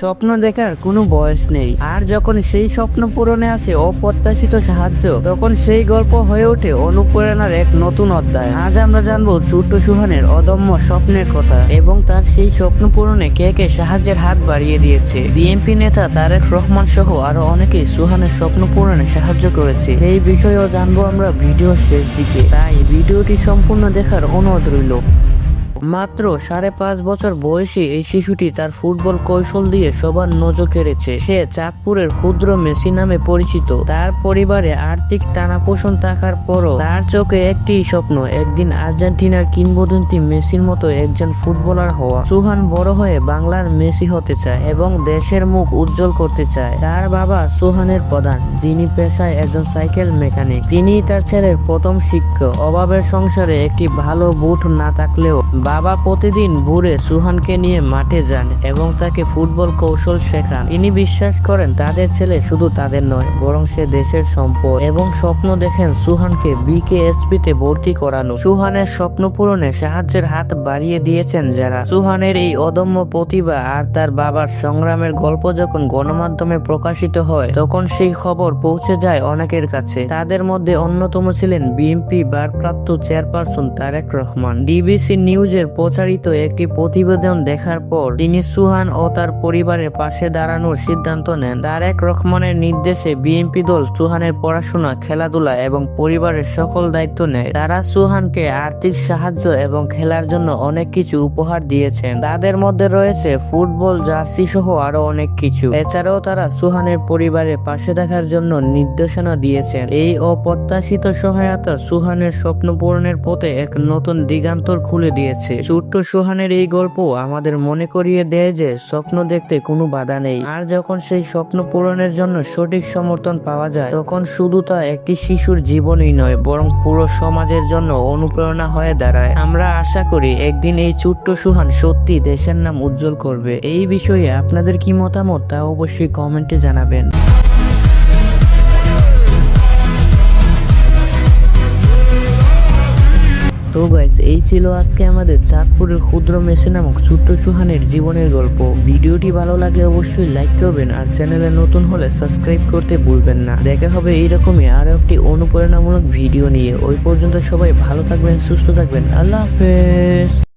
স্বপ্ন দেখার কোনো বয়স নেই। আর যখন সেই স্বপ্ন পূরণে আসে অপ্রত্যাশিত সাহায্য, তখন সেই গল্প হয়ে ওঠে অনুপ্রেরণার এক নতুন অধ্যায়। আজ আমরা জানব ছোট্ট সুহানের অদম্য স্বপ্নের কথা এবং তার সেই স্বপ্ন পূরণে কে কে সাহায্যের হাত বাড়িয়ে দিয়েছে। বিএনপি নেতা তারেক রহমান সহ আরও অনেকেই সুহানের স্বপ্ন পূরণে সাহায্য করেছে। এই বিষয়েও জানব আমরা ভিডিওর শেষ দিকে। তাই ভিডিওটি সম্পূর্ণ দেখার অনুরোধ রইল। মাত্র সাড়ে পাঁচ বছর বয়সী এই শিশুটি তার ফুটবল কৌশল দিয়ে সবার নজর কেড়েছে। সে চাঁদপুরের ক্ষুদ্র মেসি নামে পরিচিত। তার পরিবারে আর্থিক টানাপোষণ থাকার পরও তার চোখে একটি স্বপ্ন, একদিন আর্জেন্টিনার কিংবদন্তি মেসির মতো একজন ফুটবলার হওয়া। সুহান বড় হয়ে বাংলার মেসি হতে চায় এবং দেশের মুখ উজ্জ্বল করতে চায়। তার বাবা সুহানের প্রধান, যিনি পেশায় একজন সাইকেল মেকানিক। তিনি তার ছেলের প্রথম শিক্ষক। অভাবের সংসারে একটি ভালো বুট না থাকলেও বাবা প্রতিদিন ভোরে সুহানকে নিয়ে মাঠে যান এবং তাকে ফুটবল কৌশল শেখান। তিনি বিশ্বাস করেন তাদের ছেলে শুধু তাদের নয়, বরং সে দেশের সম্পদ এবং স্বপ্ন দেখেন সুহানকে বিকেএসপি তে ভর্তি করানো। সুহানের স্বপ্ন পূরণে সাহায্যের হাত বাড়িয়ে দিয়েছেন যারা। সুহানের এই অদম্য প্রতিভা আর তার বাবার সংগ্রামের গল্প যখন গণমাধ্যমে প্রকাশিত হয়, তখন সেই খবর পৌঁছে যায় অনেকের কাছে। তাদের মধ্যে অন্যতম ছিলেন বিএনপি ভারপ্রাপ্ত চেয়ারপারসন তারেক রহমান। ডিবিসি নিউজের প্রচারিত একটি প্রতিবেদন দেখার পর তিনি সুহান ও তার পরিবারের পাশে দাঁড়ানোর সিদ্ধান্ত নেন। তারেক রহমানের নির্দেশে বিএনপি দল সুহানের পড়াশোনা, খেলাধুলা এবং পরিবারের সকল দায়িত্ব নেয়। তারা সুহানকে আর্থিক সাহায্য এবং খেলার জন্য অনেক কিছু উপহার দিয়েছেন। তাদের মধ্যে রয়েছে ফুটবল, জার্সি সহ আরও অনেক কিছু। এছাড়াও তারা সুহানের পরিবারের পাশে থাকার জন্য নির্দেশনা দিয়েছেন। এই অপ্রত্যাশিত সহায়তা সুহানের স্বপ্ন পূরণের পথে এক নতুন দিগান্তর খুলে দিয়েছে। ছোট্ট সুহানের এই গল্প আমাদের মনে করিয়ে দেয় যে, স্বপ্ন দেখতে কোনো বাধা নেই। আর যখন সেই স্বপ্ন পূরণের জন্য সঠিক সমর্থন পাওয়া যায়, তখন শুধু তা একটি শিশুর জীবনই নয়, বরং পুরো সমাজের জন্য অনুপ্রেরণা হয়ে দাঁড়ায়। আমরা আশা করি একদিন এই ছোট্ট সুহান সত্যি দেশের নাম উজ্জ্বল করবে। এই বিষয়ে আপনাদের কি মতামত তা অবশ্যই কমেন্টে জানাবেন। তো গাইজ এই ছিল আজকে আমাদের চাঁদপুরের ক্ষুদ্র মেসে নামক ছোট্ট সুহানের জীবনের গল্প। ভিডিওটি ভালো লাগলে অবশ্যই লাইক করবেন আর চ্যানেলে নতুন হলে সাবস্ক্রাইব করতে ভুলবেন না। দেখা হবে এইরকমই আরও একটি অনুপ্রেরণামূলক ভিডিও নিয়ে। ওই পর্যন্ত সবাই ভালো থাকবেন, সুস্থ থাকবেন। আল্লাহ হাফেজ।